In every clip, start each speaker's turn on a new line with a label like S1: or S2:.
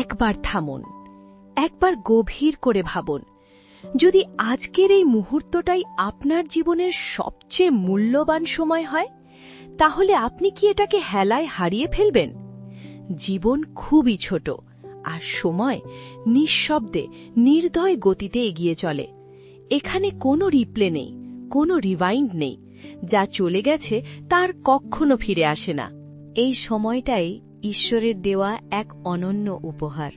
S1: একবার থামুন, একবার গভীর করে ভাবুন, যদি আজকের এই মুহূর্তটাই আপনার জীবনের সবচেয়ে মূল্যবান সময় হয়, তাহলে আপনি কি এটাকে হেলায় হারিয়ে ফেলবেন? জীবন খুবই ছোট আর সময় নিঃশব্দে, নির্দয় গতিতে এগিয়ে চলে। এখানে কোনো রিপ্লে নেই, কোনো রিভাইন্ড নেই, যা চলে গেছে তার কখনো ফিরে আসে না।
S2: এই সময়টাই ঈশ্বরের দেওয়া এক অনন্য উপহার।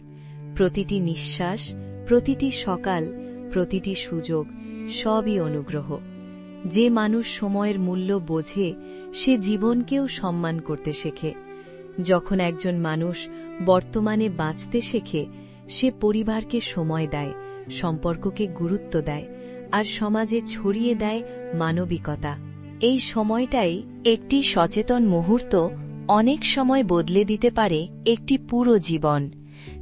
S2: প্রতিটি নিঃশ্বাস, প্রতিটি সকাল, প্রতিটি সুযোগ, সবই অনুগ্রহ। যে মানুষ সময়ের মূল্য বোঝে, সে জীবনকেও সম্মান করতে শেখে। যখন একজন মানুষ বর্তমানে বাঁচতে শেখে, সে পরিবারকে সময় দেয়, সম্পর্ককে গুরুত্ব দেয়, আর সমাজে ছড়িয়ে দেয় মানবিকতা। এই সময়টাই একটি সচেতন মুহূর্ত অনেক সময় বদলে দিতে পারে একটি পুরো জীবন।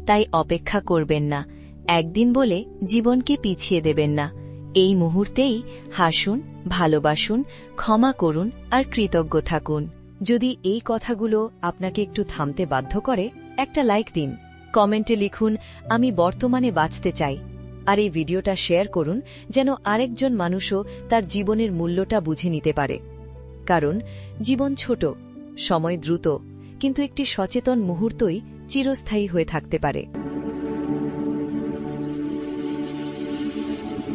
S2: তাই অপেক্ষা করবেন না। একদিন বলে জীবনকে পিছিয়ে দেবেন না। এই মুহূর্তেই হাসুন, ভালোবাসুন, ক্ষমা করুন আর কৃতজ্ঞ থাকুন। যদি এই কথাগুলো আপনাকে একটু থামতে বাধ্য করে, একটা লাইক দিন। কমেন্টে লিখুন, আমি বর্তমানে বাঁচতে চাই। আর এই ভিডিওটা শেয়ার করুন, যেন আরেকজন মানুষও তার জীবনের মূল্যটা বুঝে নিতে পারে। কারণ, জীবন ছোট সময় দ্রুত কিন্তু একটি সচেতন মুহূর্তই চিরস্থায়ী হয়ে থাকতে পারে।